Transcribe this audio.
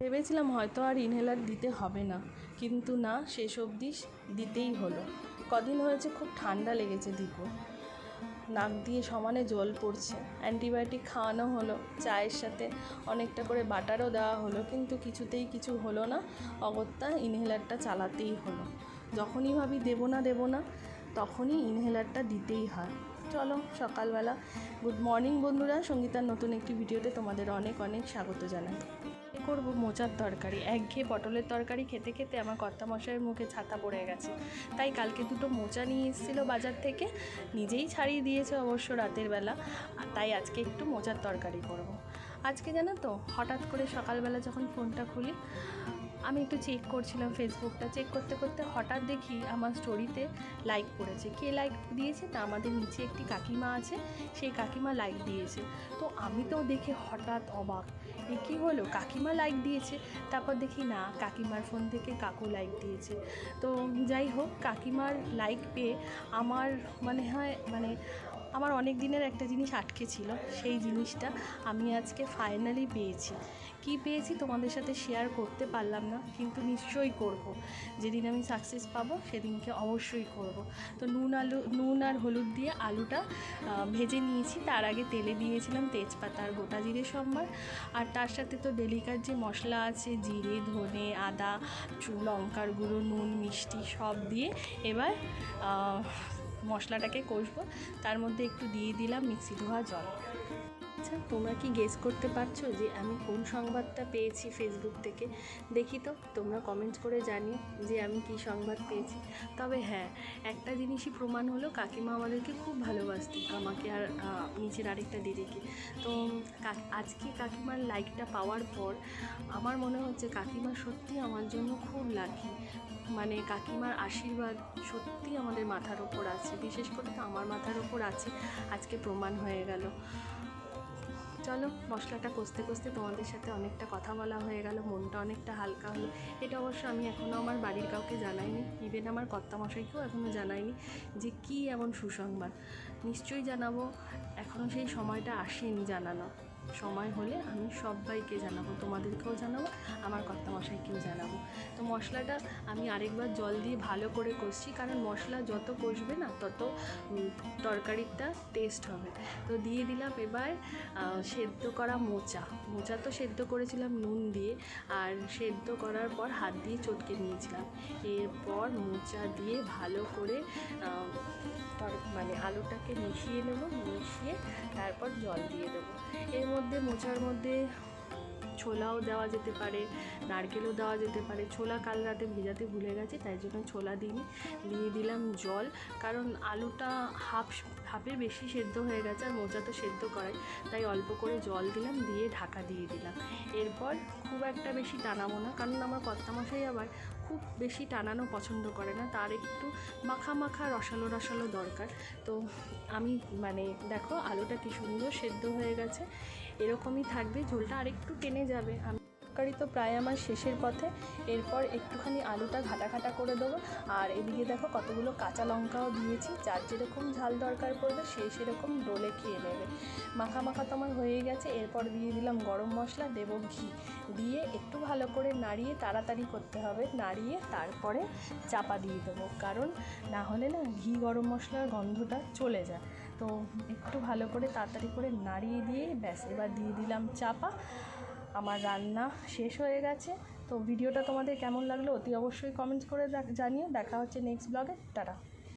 ভেবেছিলাম হয়তো আর ইনহেলার দিতে হবে না, কিন্তু না, শেষ অবধি দিতেই হলো। কদিন হয়েছে খুব ঠান্ডা লেগেছে দীপু। নাক দিয়ে সমানে জল পড়ছে। অ্যান্টিবায়োটিক খাওয়ানো হলো, চায়ের সাথে অনেকটা করে বাটারও দেওয়া হলো, কিন্তু কিছুতেই কিছু হলো না। অগত্যা ইনহেলারটা চালাতেই হলো। যখনই ভাবি দেবো না দেবো না, তখনই ইনহেলারটা দিতেই হয়। চলো, সকালবেলা। গুড মর্নিং বন্ধুরা, সঙ্গীতার নতুন একটি ভিডিওতে তোমাদের অনেক অনেক স্বাগত জানাই। করব মোচার তরকারি। একঘেয়ে পটলের তরকারি খেতে খেতে আমার কর্তা মশাইয়ের মুখে ছাতা পড়ে গেছে। তাই কালকে দুটো মোচা নিয়ে এসেছিল বাজার থেকে। নিজেই ছাড়িয়ে দিয়েছে অবশ্য রাতের বেলা। তাই আজকে একটু মোচার তরকারি করব। আজকে জানো তো, হঠাৎ করে সকালবেলা যখন ফোনটা খুলি আমি একটু চেক করছিলাম ফেসবুকটা চেক করতে করতে হঠাৎ দেখি আমার স্টোরিতে লাইক পড়েছে। কে লাইক দিয়েছে? তা আমাদের নিচে একটি কাকিমা আছে, সেই কাকিমা লাইক দিয়েছে। তো আমি তো দেখে হঠাৎ অবাক। এ কী হলো? কাকিমা লাইক দিয়েছে, তারপর দেখি না, কাকিমার ফোন থেকে কাকু লাইক দিয়েছে। তো যাই হোক, কাকিমার লাইক পেয়ে আমার মানে হয় মানে আমার অনেক দিনের একটা জিনিস আটকে ছিল, সেই জিনিসটা আমি আজকে ফাইনালি পেয়েছি কি পেয়েছি তোমাদের সাথে শেয়ার করতে পারলাম না, কিন্তু নিশ্চয়ই করব। যেদিন আমি সাকসেস পাবো, সেদিনকে অবশ্যই করব। তো নুন আলু, নুন আর হলুদ দিয়ে আলুটা ভেজে নিয়েছি, তার আগে তেলে দিয়েছিলাম তেজপাতা আর গোটা জিরে সম্বার আর তার সাথে তো ডেলিকার যে মশলা আছে, জিরে, ধনে, আদা লঙ্কার গুঁড়ো, নুন, মিষ্টি সব দিয়ে এবার মশলাটাকে কষবো। তার মধ্যে একটু দিয়ে দিলাম মিক্সি ধোয়া জল। আচ্ছা তোমরা কি গেস করতে পারছ যে আমি কোন সংবাদটা পেয়েছি ফেসবুক থেকে? দেখি তো, তোমরা কমেন্ট করে জানিও যে আমি কি সংবাদ পেয়েছি। তবে হ্যাঁ একটা জিনিসই প্রমাণ হলো, কাকিমা আমাদেরকে খুব ভালোবাসতেন আমাকে আর নিচের আরেকটা দিদিকে। তো আজকে কাকিমার লাইকটা পাওয়ার পর, আমার মনে হচ্ছে কাকিমা সত্যি আমার জন্য খুব লাকি মানে কাকিমার আশীর্বাদ সত্যি আমাদের মাথার ওপর আছে, বিশেষ করে তো আমার মাথার ওপর আছে। আজকে প্রমাণ হয়ে গেল। চলো, মশলাটা কষতে কষতে তোমাদের সাথে অনেকটা কথা বলা হয়ে গেল, মনটা অনেকটা হালকা হলো। এটা অবশ্য আমি এখনও আমার বাড়ির কাউকে জানাইনি ইভেন আমার কর্তামশাইকেও এখনও জানাইনি যে কী এমন সুসংবাদ। নিশ্চয়ই জানাব এখনও সেই সময়টা আসেনি জানানো। সময় হলে আমি সবাইকে জানাব, তোমাদেরকেও জানাব, আমার কর্তা মশাইকেও জানাব। তো মশলাটা আমি আরেকবার জল দিয়ে ভালো করে কষছি, কারণ মশলা যত কষবে না তত তরকারিটা টেস্ট হবে। তো দিয়ে দিলাম এবার সেদ্ধ করা মোচা। মোচা তো সেদ্ধ করেছিলাম নুন দিয়ে, আর সেদ্ধ করার পর হাত দিয়ে চটকে নিয়েছিলাম। এরপর মোচা দিয়ে ভালো করে মানে আলুটাকে মিশিয়ে নেব, মিশিয়ে তারপর জল দিয়ে দেবো। এর মধ্যে, মোচার মধ্যে ছোলাও দেওয়া যেতে পারে, নারকেলও দেওয়া যেতে পারে। ছোলা কাল রাতে ভেজাতে ভুলে গেছি, তাই জন্য ছোলা দিইনি। দিয়ে দিলাম জল, কারণ আলুটা হাফ হাফের বেশি সেদ্ধ হয়ে গেছে আর মোচা তো সেদ্ধ করাই। তাই অল্প করে জল দিলাম, দিয়ে ঢাকা দিয়ে দিলাম। এরপর খুব একটা বেশি টানাবো না, কারণ আমার কর্তামশাই আবার খুব বেশি টানানো পছন্দ করে না। তার একটু মাখা মাখা রসালো রসালো দরকার। তো আমি মানে দেখো আলুটা কি সুন্দর সেদ্ধ হয়ে গেছে। এরকমই থাকবে ঝোলটা আরেকটু টেনে যাবে। আমি তরকারি তো প্রায় আমার শেষের পথে। এরপর একটুখানি আলুটা ঘাটা ঘাটা করে দেবো। আর এদিকে দেখো কতগুলো কাঁচা লঙ্কাও দিয়েছি। যার যেরকম ঝাল দরকার পড়বে, সে সেরকম ডোলে খেয়ে নেবে। মাখা মাখা তো আমার হয়ে গেছে। এরপর দিয়ে দিলাম গরম মশলা, দেবো ঘি। দিয়ে একটু ভালো করে নাড়িয়ে তাড়াতাড়ি করতে হবে। নাড়িয়ে তারপরে চাপা দিয়ে দেবো। কারণ না হলে না ঘি গরম মশলার গন্ধটা চলে যায়। তো একটু ভালো করে তাড়াতাড়ি করে নাড়িয়ে দিয়ে ব্যাস, এবার দিয়ে দিলাম চাপা। আমার রান্না শেষ হয়ে গেছে। তো ভিডিওটা তোমাদের কেমন লাগল অতি অবশ্যই কমেন্ট করে জানিও। দেখা হচ্ছে নেক্সট ব্লগে টাটা।